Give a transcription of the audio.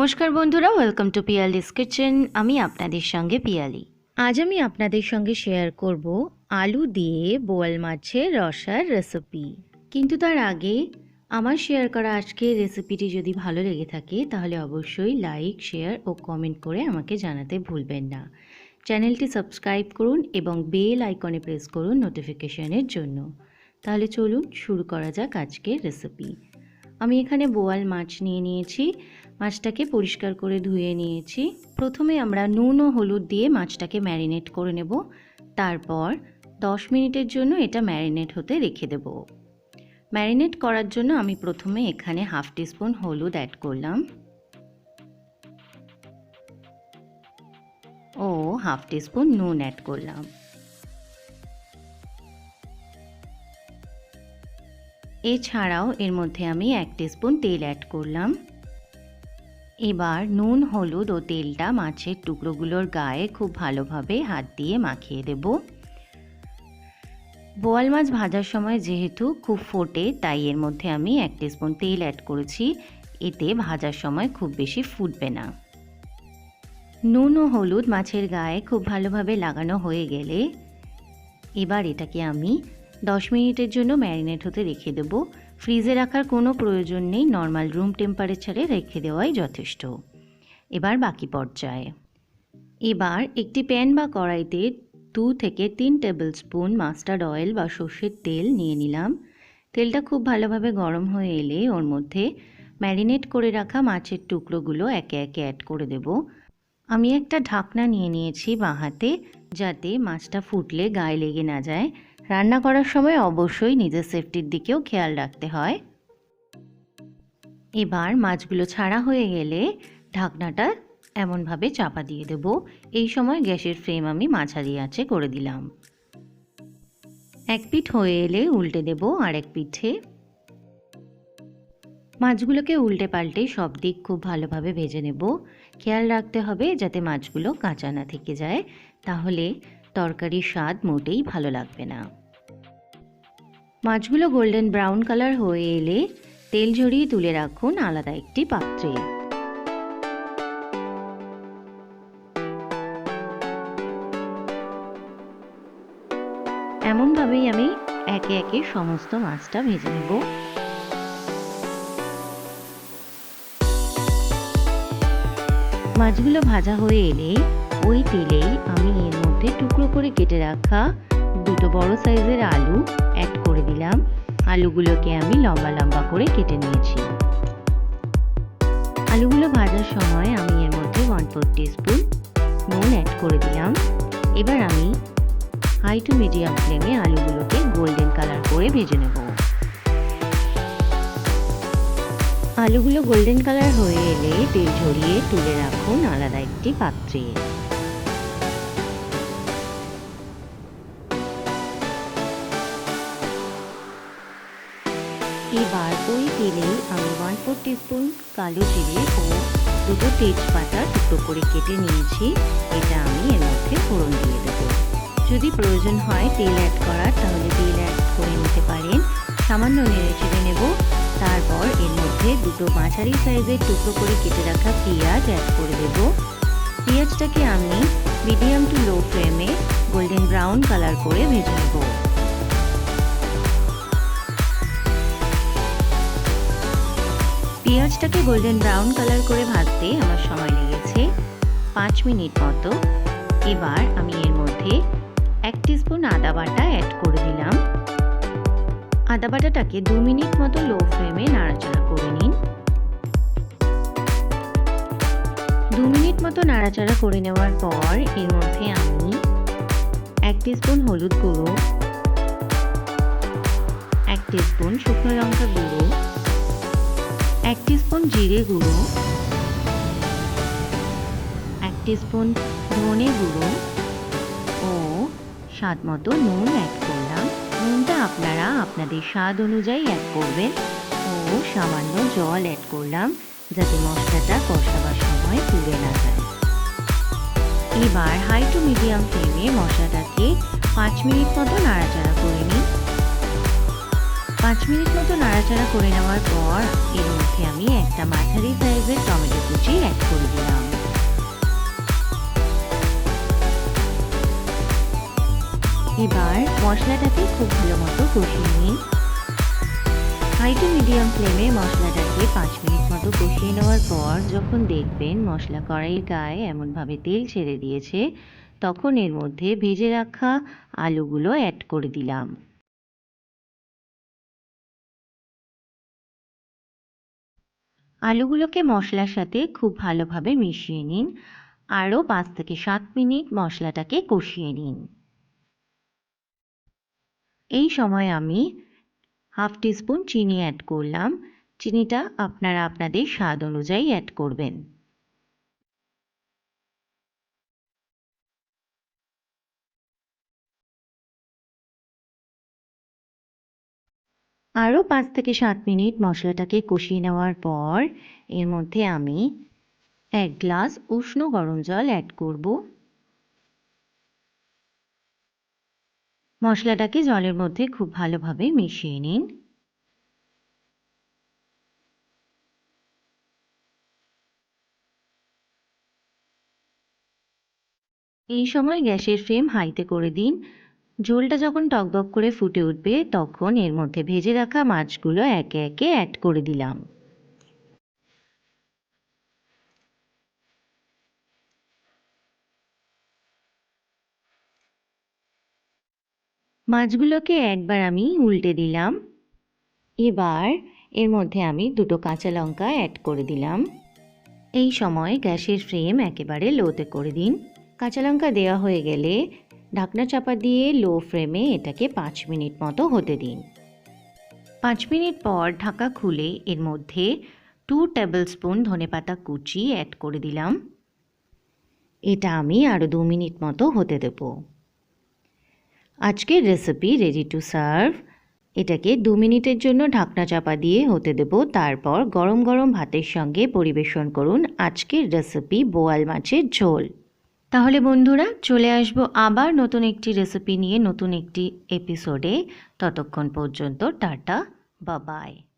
নমস্কার বন্ধুরা welcome to Piyali's kitchen আমি আপনাদের সঙ্গে পিয়ালি আজ আমি আপনাদের সঙ্গে শেয়ার করব আলু দিয়ে বোয়াল মাছের রসার রেসিপি কিন্তু তার আগে, আমার শেয়ার করা আজকের রেসিপিটি যদি ভালো লেগে থাকে, তাহলে অবশ্যই লাইক শেয়ার ও কমেন্ট করে আমাকে জানাতে ভুলবেন না। চ্যানেলটি সাবস্ক্রাইব করুন এবং বেল আইকনে প্রেস করুন নোটিফিকেশনের জন্য। তাহলে চলুন, শুরু করা যাক আজকের রেসিপি আমি এখানে বোয়াল মাছ নিয়ে নিয়েছি। মাছটাকে পরিষ্কার করে ধুয়ে নিয়েছি। প্রথমে আমরা নুন ও হলুদ দিয়ে মাছটাকে ম্যারিনেট করে নেব। তারপর দশ মিনিটের জন্য এটা ম্যারিনেট হতে রেখে দেব। ম্যারিনেট করার জন্য আমি প্রথমে এখানে হাফ টিস্পুন হলুদ অ্যাড করলাম। ও হাফ টিস্পুন নুন অ্যাড করলাম। এছাড়াও এর মধ্যে আমি এক টিস্পুন তেল অ্যাড করলাম। এবার নুন, হলুদ ও তেলটা মাছের টুকরোগুলোর গায়ে খুব ভালোভাবে হাত দিয়ে মাখিয়ে দেব। বোয়াল মাছ ভাজার সময় যেহেতু খুব ফোটে, তাই এর মধ্যে আমি এক স্পুন তেল অ্যাড করেছি। এতে ভাজার সময় খুব বেশি ফুটবে না। নুন ও হলুদ মাছের গায়ে খুব ভালোভাবে লাগানো হয়ে গেলে এবার এটাকে আমি দশ মিনিটের জন্য ম্যারিনেট হতে রেখে দেবো। ফ্রিজে রাখার কোনো প্রয়োজন নেই, নর্মাল রুম টেম্পারেচারে রেখে দেওয়াই যথেষ্ট। এবার বাকি পর্যায়ে। এবার একটি প্যান বা কড়াইতে দু থেকে তিন টেবিল স্পুন মাস্টার্ড অয়েল বা সর্ষের তেল নিয়ে নিলাম। তেলটা খুব ভালোভাবে গরম হয়ে এলে ওর মধ্যে ম্যারিনেট করে রাখা মাছের টুকরোগুলো একে একে অ্যাড করে দেব। আমি একটা ঢাকনা নিয়ে নিয়েছি বাঁ হাতে, যাতে মাছটা ফুটলে গায়ে লেগে না যায়। রান্না করার সময় অবশ্যই নিজের সেফটির দিকেও খেয়াল রাখতে হয়। এবার মাছগুলো ছাড়া হয়ে গেলে ঢাকনাটা এমনভাবে চাপা দিয়ে দেব। এই সময় গ্যাসের ফ্লেম আমি মাঝারি আঁচে করে দিলাম। এক পিঠ হয়ে এলে উল্টে দেব আর এক পিঠে। মাছগুলোকে উল্টে পাল্টে সব দিক খুব ভালোভাবে ভেজে নেব। খেয়াল রাখতে হবে যাতে মাছগুলো কাঁচা না থেকে যায়। তাহলে তরকারির স্বাদ মোটেই ভালো লাগবে না। মাছগুলো গোল্ডেন ব্রাউন কালার হয়ে এলে তেল ঝরিয়ে তুলে রাখুন আলাদা একটি পাত্রে। এমনভাবেই আমি একে একে সমস্ত মাছটা ভেজে নেব। মাছগুলো ভাজা হয়ে এলে ওই তেলেই আমি এর মধ্যে টুকরো করে কেটে রাখা দুটো বড় সাইজের আলু অ্যাড করে দিলাম। আলুগুলোকে আমি লম্বা লম্বা করে কেটে নিয়েছি। আলুগুলো ভাজার সময় আমি এর মধ্যে ওয়ান ফোর স্পুন নুন অ্যাড করে দিলাম। এবার আমি হাই টু মিডিয়াম ফ্লেমে আলুগুলোকে গোল্ডেন কালার করে ভেজে নেব। আলুগুলো গোল্ডেন কালার হয়ে এলে তেল ঝরিয়ে তুলে রাখুন আলাদা একটি পাত্রে। ওই তেলেই আমি ওয়ান ফোর টিস্পুন কালো জিরে ও দুটো তেজপাতা টুকরো করে কেটে নিয়েছি। এটা আমি এর মধ্যে ফোড়ন দিয়ে দেবো। যদি প্রয়োজন হয় তেল অ্যাড করার, তাহলে তেল অ্যাড করে নিতে পারেন। সামান্য নেড়ে চেড়ে নেব। তারপর এর মধ্যে দুটো মাঝারি সাইজের টুকরো করে কেটে রাখা পেঁয়াজ অ্যাড করে দেব। পেঁয়াজটাকে আমি মিডিয়াম টু লো ফ্লেমে গোল্ডেন ব্রাউন কালার করে ভেজে নেব। পেঁয়াজটাকে গোল্ডেন ব্রাউন কালার করে ভাজতে আমার সময় লেগেছে পাঁচ মিনিট মতো। এবার আমি এর মধ্যে এক স্পুন আদা বাটা অ্যাড করে দিলাম। আদা বাটাটাকে দু মিনিট মতো লো ফ্লেমে নাড়াচাড়া করে নিন। দু মিনিট মতো নাড়াচাড়া করে নেওয়ার পর এর মধ্যে আমি এক স্পুন হলুদ গুঁড়ো, এক স্পুন শুকনো লঙ্কা গুঁড়ো এক স্পুন জিরে গুঁড়ো, এক স্পুন ধনে গুঁড়ো ও স্বাদ মতো নুন অ্যাড করলাম। নুনটা আপনারা আপনাদের স্বাদ অনুযায়ী অ্যাড করবেন ও সামান্য জল অ্যাড করলাম যাতে মশলাটা কষাবার সময় পুড়ে না যায়। এবার হাই টু মিডিয়াম ফ্লেমে মশলাটাকে পাঁচ মিনিট মতো নাড়াচাড়া করে নিন। পাঁচ মিনিট মতো নাড়াচাড়া করে নেওয়ার পর এর মধ্যে আমি একটা মাঝারি সাইজের টমেটো কুচি অ্যাড করে দিলাম। এবার মশলাটাকে খুব ভালো মতো কষিয়ে নিন। হাই টু মিডিয়াম ফ্লেমে মশলাটাকে পাঁচ মিনিট মতো কষিয়ে নেওয়ার পর যখন দেখবেন মশলা কড়াইয়ের গায়ে এমনভাবে তেল ছেড়ে দিয়েছে, তখন এর মধ্যে ভেজে রাখা আলুগুলো অ্যাড করে দিলাম। আলুগুলোকে মশলার সাথে খুব ভালোভাবে মিশিয়ে নিন। আরও পাঁচ থেকে সাত মিনিট মশলাটাকে কষিয়ে নিন। এই সময় আমি হাফ টিস্পুন চিনি অ্যাড করলাম। চিনিটা আপনারা আপনাদের স্বাদ অনুযায়ী অ্যাড করবেন। আরও পাঁচ থেকে সাত মিনিট মশলাটাকে কষিয়ে নেওয়ার পর এর মধ্যে আমি এক গ্লাস উষ্ণ গরম জল অ্যাড করব। মশলাটাকে জলের মধ্যে খুব ভালোভাবে মিশিয়ে নিন। এই সময় গ্যাসের ফ্লেম হাইতে করে দিন। ঝোলটা যখন টকবক করে ফুটে উঠবে, তখন এর মধ্যে ভেজে রাখা মাছগুলো একে একে অ্যাড করে দিলাম। মাছগুলোকে একবার আমি উল্টে দিলাম। এবার এর মধ্যে আমি দুটো কাঁচা লঙ্কা অ্যাড করে দিলাম। এই সময় গ্যাসের ফ্লেম একেবারে লোতে করে দিন। কাঁচা লঙ্কা দেওয়া হয়ে গেলে ঢাকনা চাপা দিয়ে লো ফ্লেমে এটাকে পাঁচ মিনিট মতো হতে দিন। পাঁচ মিনিট পর ঢাকা খুলে এর মধ্যে টু টেবিল স্পুন ধনেপাতা কুচি অ্যাড করে দিলাম। এটা আমি আরও দু মিনিট মতো হতে দেব। আজকের রেসিপি রেডি টু সার্ভ এটাকে দু মিনিটের জন্য ঢাকনা চাপা দিয়ে হতে দেব। তারপর গরম গরম ভাতের সঙ্গে পরিবেশন করুন আজকের রেসিপি বোয়াল মাছের ঝোল। তাহলে বন্ধুরা, চলে আসব আবার নতুন একটি রেসিপি নিয়ে, নতুন একটি এপিসোডে ততক্ষণ পর্যন্ত টাটা বা বাবাই